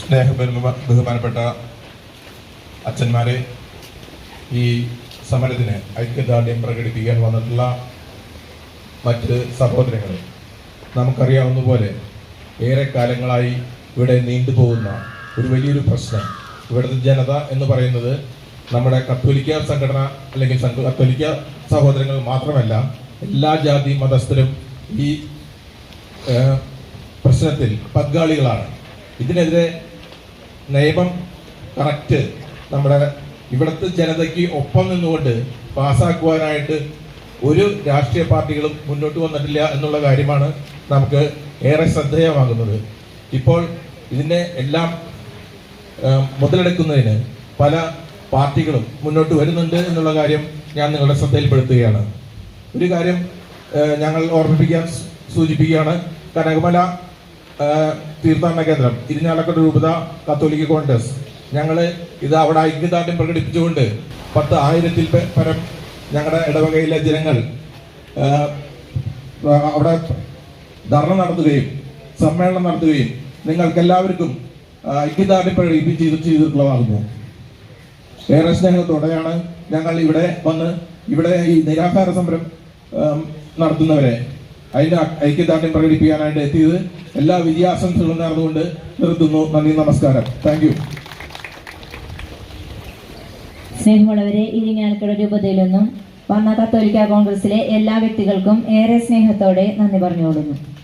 സ്നേഹ ബഹുമാനപ്പെട്ട അച്ഛന്മാരെ ഈ സമരത്തിന് ഐക്യദാർഢ്യം പ്രകടിപ്പിക്കാൻ വന്നിട്ടുള്ള മറ്റ് സഹോദരങ്ങൾ നമുക്കറിയാവുന്ന പോലെ ഏറെ കാലങ്ങളായി ഇവിടെ നീണ്ടുപോകുന്ന ഒരു വലിയൊരു പ്രശ്നം. ഇവിടുത്തെ ജനത എന്ന് പറയുന്നത് നമ്മുടെ കത്തോലിക്ക സംഘടന അല്ലെങ്കിൽ കത്തോലിക്ക സഹോദരങ്ങൾ മാത്രമല്ല എല്ലാ ജാതി മതസ്ഥരും ഈ പ്രശ്നത്തിൽ പങ്കാളികളാണ്. ഇതിനെതിരെ നിയമം കറക്റ്റ് നമ്മുടെ ഇവിടുത്തെ ജനതയ്ക്ക് ഒപ്പം നിന്നുകൊണ്ട് പാസ്സാക്കുവാനായിട്ട് ഒരു രാഷ്ട്രീയ പാർട്ടികളും മുന്നോട്ട് വന്നിട്ടില്ല എന്നുള്ള കാര്യമാണ് നമുക്ക് ഏറെ ശ്രദ്ധേയമാകുന്നത്. ഇപ്പോൾ ഇതിനെ എല്ലാം മുതലെടുക്കുന്നതിന് പല പാർട്ടികളും മുന്നോട്ട് വരുന്നുണ്ട് എന്നുള്ള കാര്യം ഞാൻ നിങ്ങളുടെ ശ്രദ്ധയിൽപ്പെടുത്തുകയാണ്. ഒരു കാര്യം ഞങ്ങൾ ഓർമ്മിപ്പിക്കാൻ സൂചിപ്പിക്കുകയാണ്. കനകമല തീർത്ഥാടന കേന്ദ്രം ഇരിഞ്ഞാലക്കുട രൂപത കത്തോലിക്ക കോൺഗ്രസ്. ഞങ്ങൾ ഇത് അവിടെ ഐക്യദാർഢ്യം പ്രകടിപ്പിച്ചുകൊണ്ട് പത്ത് ആയിരത്തിൽ പരം ഞങ്ങളുടെ ഇടവകയിലെ ജനങ്ങൾ അവിടെ ധർണ നടത്തുകയും സമ്മേളനം നടത്തുകയും നിങ്ങൾക്ക് എല്ലാവർക്കും ഐക്യദാർഢ്യം പ്രകടിപ്പിച്ച് ചെയ്തിട്ടുള്ളതാകുന്നു. ഏറെ സ്നേഹത്തോടെയാണ് ഞങ്ങൾ ഇവിടെ വന്ന് ഇവിടെ ഈ നിരാഹാര സമരം നടത്തുന്നവരെ. അതിന്റെ ഐക്യദാർഢ്യം പ്രകടിപ്പിക്കാനായിട്ട് എത്തിയത് എല്ലാ വിജയാശംസകളും നേർന്നുകൊണ്ട് നിർത്തുന്നു. നന്ദി നമസ്കാരം. താങ്ക് യു സ്നേഹമുള്ളവരെ ഇരിങ്ങാലക്കുട രൂപതയിൽ നിന്നും വന്ന കത്തോലിക്ക കോൺഗ്രസിലെ എല്ലാ വ്യക്തികൾക്കും ഏറെ സ്നേഹത്തോടെ നന്ദി പറഞ്ഞുകൊള്ളുന്നു.